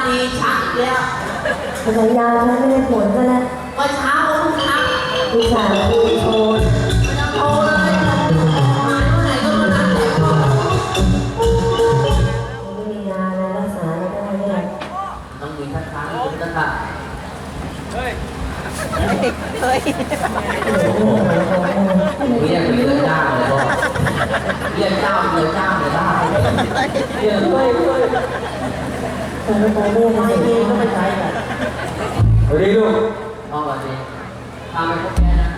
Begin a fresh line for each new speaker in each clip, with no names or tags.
สัญญาฉันไม่ได้ผลก็แล้ว
เมื่อเช้าคุณทัก
ผู้ชายผู้โชน
ไม่ต้องโทรเลยหายเมื่อไหร่ก็มานัดแต่ก่อน
ไม่มียาอะไรรักษาไม่ได้เนี่ย
ต้องมีทักทายคุณทักทาย
เฮ้ย
เรียกเรียกเจ้าเลยก็เรียกเจ้าเรียกเจ้าเลยได้เรียกด้วย ด้วย
นไม่ไปเรียก
ไม่
ไม่
ดี
ดี
ก็ไม่
ไม่
ใช่แบบ
สวัสดีลูก
พ่อวันนี้พาไปพบแกนะ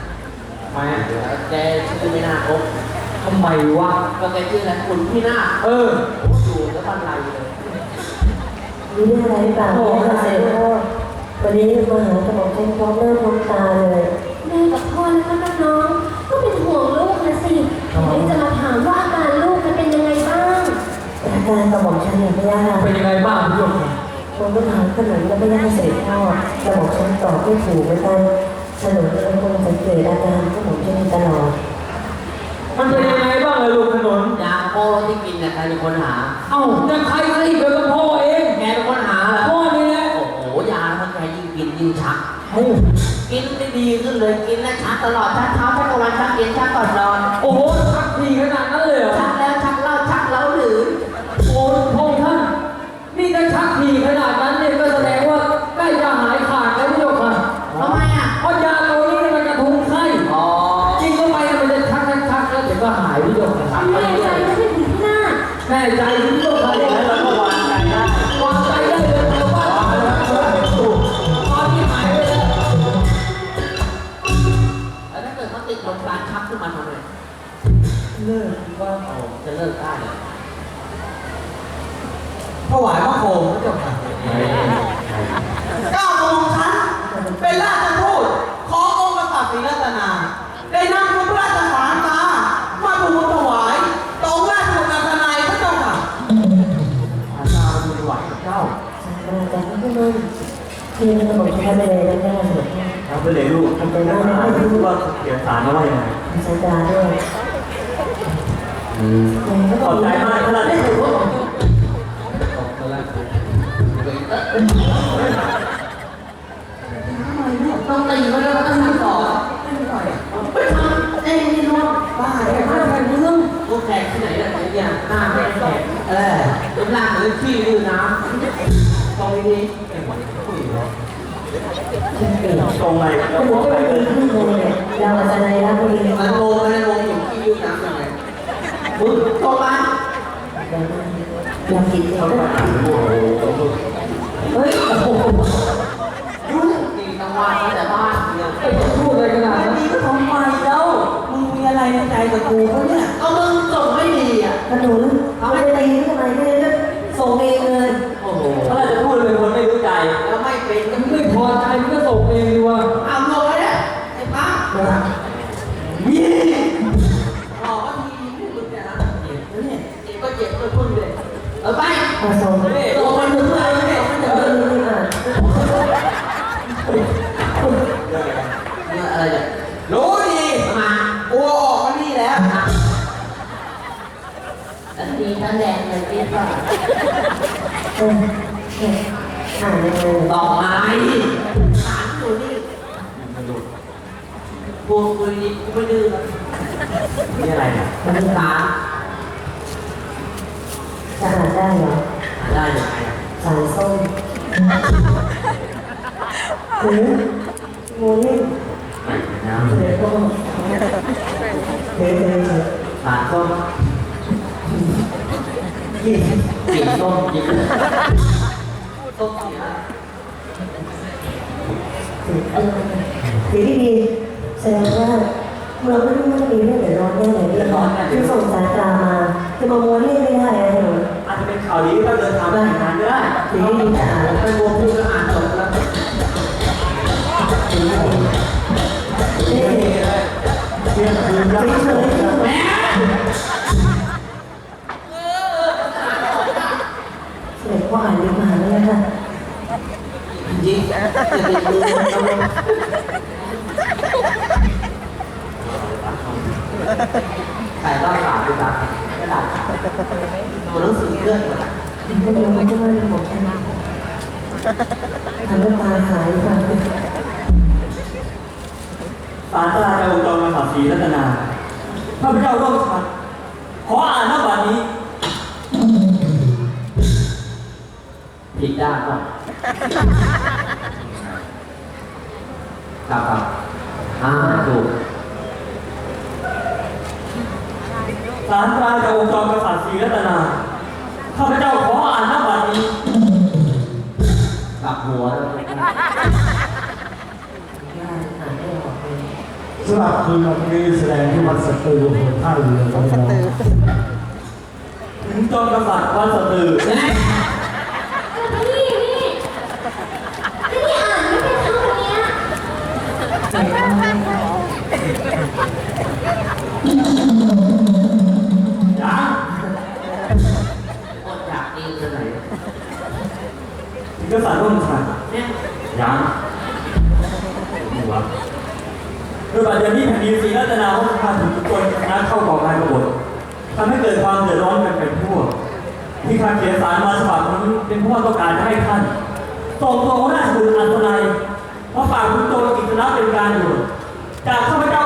ทำไมอะ
แกชื่อไม่น่าคบ
ทำไมวะ
ก็แกชื่ออะไรคุณพี่นา
เออ
โอ้อยู่แล้วบันไลเลย
มีเรื่องอะไรหรือเปล่าแม่เสด็จพ่อวันนี้มาหากระบอกเช่นพร้อมหน้าพร้อมตาเลย
การก
ระบอกฉันเนี่ยไม่ยาก
เป็นยังไงบ้างพี่ลูก
คนก็ถามขนมก็ไม่ยากเสด็จพ่อกระบอกฉันตอบไม่ถูกเหมือนกันขนมเป็นคนสังเกตอาการกระบอกฉันตลอด
มันเป็นยังไงบ้างเลยลูกถนน
ยาโปที่กินเนี่ยใครเป็นคนหา
เอ้าจะใครใครอีกเลยก็พ่อเอง
แกเป็นคนหาเหรอ
พ่อนี่แหละ
โอ้โหยามันแกยิ่งกินยิ่งชัก
เอ้า
กินไม่ดีขึ้นเลยกินแล้วชักตลอดชักเช้าชักกลางวันชักเย็นชักก่อนนอน
โอ้โหชักทีขนาดนั้นเลย
แน่
ใจพี่ลูกค่ะ
อ
ย่างนั้นเราก็วางใจได้วางใจได้เลยเราว่าถูกตอนที่หายไปแล้ว
แล้วถ้าเกิดเขาติดลมปราณชักขึ้นมาทำไง
เลิกว่า
โอ้จะเลิกได้เหรอ
ถวายพระโคมพระเจ้าค่ะเก้าโมงชั้นเป็นราชทูตขององค์กษัตริย์ศรีรัตนา ได้นำพระ จะ
ให้มันที่มันกระบอกฉันไปเลยแล้วแม่เสด็จพ่อ
ครับไปเลยลูกทำไปนะไม่รู้ว่าเขียนสารมาว่ายังไง
สัญญาด้วย
อืม
ขอบใจมากขนาดนี้
ตกไปแล้วต้องตีมันแล้วต้องทำต่อไปทำเองนี่รู้บ้าเลยบ้าไปเรื่องพวแขกที่ไหนล่ะเนี่ยหน้าแขกแขก
เออ
รูปร่างเหมือขี้ลือน้ำตรงนี้ไอ้หมดคุยแล้ว กิด
ตรงไหน
ก็บอกว่าดีขึ้นเลยเนี่ยเราอาจจะในรับบุรี
มันโงงมันโงงอยู่ขี้ลือน้ำยังไงมึงโทรมา
อยากกินเองก็เฮ้ยโอ้โห
ยุ่งตีกลางวันแต่บ้านเนี่ย
ไอ้จะพูดอะไรขนาดนั้น
มีก็ทำไมแล้วมึงมีอะไรในใจกับกูเขาเนี่ย
ก็มึงส่งไม่ดีอะ
ขนุนเอาไปตีทำไมไม่ได้ส่งเองเลย
มา
ส่ง
ส่งมันถึงเลยเนี่ยมันถึง
เออยนี่อะ
เนี่ยอะไรเนี่ย
รู้ดี
มา
กูออกมานี่แล้ว
อันนี้ท่านแดงเลยพี่ป้า
เอออ่านไง
ดอกไม้สารอยู่นี่พวงคุยดีกูไม่ดื้อแล้ว
นี่อะไรเนี่ย
มันสา
จะอ่านได้เหรอ
ได้ยังไง
สายส้มหรือโมนี่
น้ำ
เดี๋ยวก็เดี๋ยวเดี๋ยวเดี๋ยวำ
สารส้มยี่สิบสีส้มยี่สิบส้มเสีย
เออสีที่ดีแสดงว่าเมืองไม่รู้ว่าจะมีเรื่องเดือดร้อนแน่เลยเนี่คือส่งสายตามาจะมาโมเล่ไม่ได้นะถนน
อ ข่าวดีก็เดินทางไปงานก็ได้
สีที่ดีจะอ่าน
ไปวงพูดก็อ่านจบแล้ว
สีที่ดีเอ๊ะ
เรียนแล้ว
สีเฉยแม่เสด็จพ่ออ่านดีกว่าไหมคะ
จริงจะเป็นมือมันกำลังถ่ายรอบสามดี กว่ากระดาษดูหนังสือเรื่องก่อน
ถึงจะดูไม่ได้ว่าเป็นของฉันทำน้ตาหายไป
สารตราจะอุจจรมาขับสีรัตนาข้าพเจ้าร่วมชัดขออ่านหน้าบัตรนี้
ผิดด้านก่อนกลับกลับอ่าถูก
สารตราจะอุจจรกษัตริย์ศรีรัตนา ข้าพเจ้าขออ่านหน้าบัตรนี้
กลับหัวแล้ว
สำหรับคืนวันนี้แสดงที่วัดสตูลท่าเรือสตู
ถึงจอมกษัตริย์วันสตือ
พี่นี่นี่นี่อ่านไม่เป็นทั้งวันเนี้ย
ยัง
ก
ษัตริย์ร่วมชัด
เนี่ย
ยังหัวโดยบัดเดี๋ยวนี้แผ่นดินศรีรัตนาวัฒนธรรมถึงทุกคนคณะเข้าก่อการกบฏทำให้เกิดความเดือดร้อนกันเป็นทั่ว ที่ข้าเขียนสารมาฉบับนี้เป็นเพราะว่าต้องการจะให้ท่านส่งตัวหัวหน้าบุญอัศนัยเพราะฝากคุณโจรกิจนะเป็นการอยู่จากข้าพเจ้า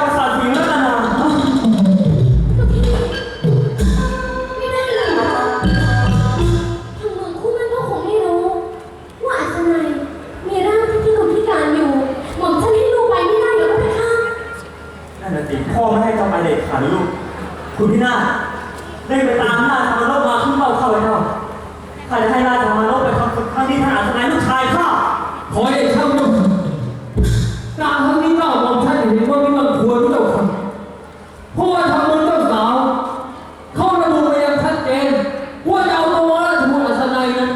เจ้า
ลูก คุณพี่นาได้ไปตามหน้าธรรมโลกมาขึ้นเฝ้าข้าไปเจ้าข้าจะให้ราธรรมโลกไปทำครั้งนี้ท่านอัศนัยลูกชายข้า
ขอให้ช่างยุ่ารครั้งนี้เจ้าของท่านเห็นว่าไม่มันควรเจ้าค่ะเพราะว่าทำมือเจ้าสาว เขาระบุไปยังชัดเจนว่าจะเอาตัวราชบุตรอัศนัยนั้น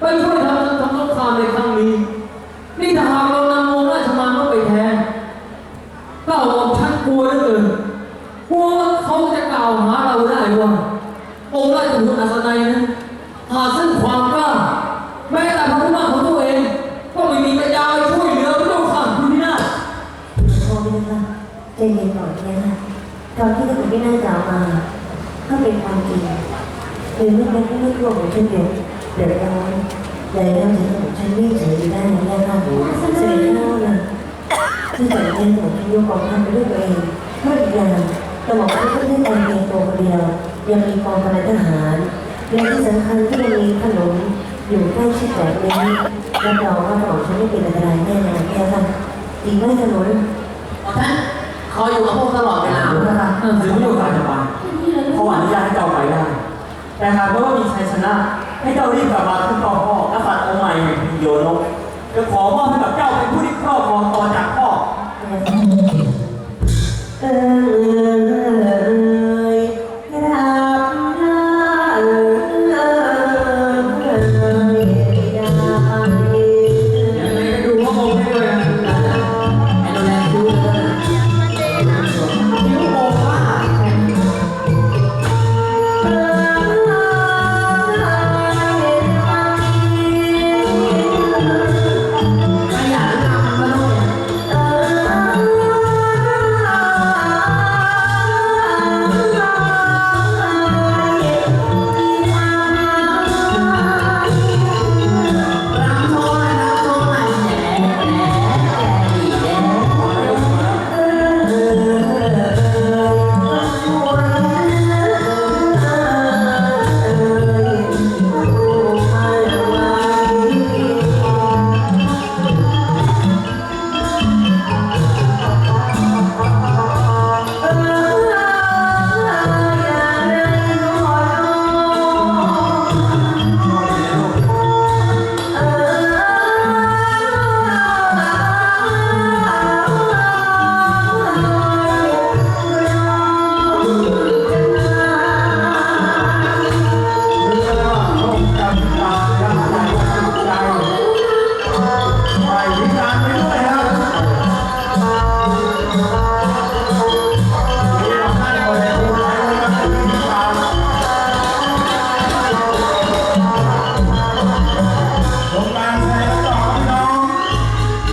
ไปช่วยทำทำสงครามในครั้งนี้ นี่ถ้าหากเรานำวงราชมารเข้าไปแทนเก้าของท่านกลัวเหลือเกินกลัวว่าเขาจะกล่าวหาเราได้ว่าองค์ราชบุตรอัศนัยนั้นหาซึ่งความกล้า แม้แต่พระผู้นำของตัวเอง ก็ไม่มีปัญญาไปช่วยเหลือพระเจ้าค่ะคุณพี่นาถ
พ่อไม่ได้ค่ะใจเย็นก่อนนะคะ ตอนที่คุณพี่น่าจะเอามาก็เป็นความจริงหรือไม่เป็นไม่กลัวของฉันเดี๋ยวเดี๋ยวร้อนแต่เราจะของฉันไม่เฉยอยู่ได้นะค่ะเฉยเท่านั้นที่สังเกตของฉันยกกองทัพไปด้วยตัวเองเมื่ออีกอย่างต่บอกว่าไม่ได้การเพียงตัวคนเดียว ยังมีกองพลทหารและที่สำคัญที่ยังมีขนมอยู่ใกล้ชิดแบบนี้รับรองว่าของฉันไม่เป็นอันตรายแน่นอนแค่ค่ะจริงไหมขนม
ท่าน อยอยู่กับพวกตลอดเวลา
นั่นสิไม่โอกาสจะไป
พี่เลย
ขออนุญาตให้เจ้าไปได้แต่หากว่ามีชัยชนะ ให้เจ้ารีบกลับมาขึ้นต่อพ่อกษัตริย์องค์ใหม่แห่งพิมโยนกจะขอมอบให้กับเจ้าเป็นผู้ที่ครอบครองต่อจากพ่อ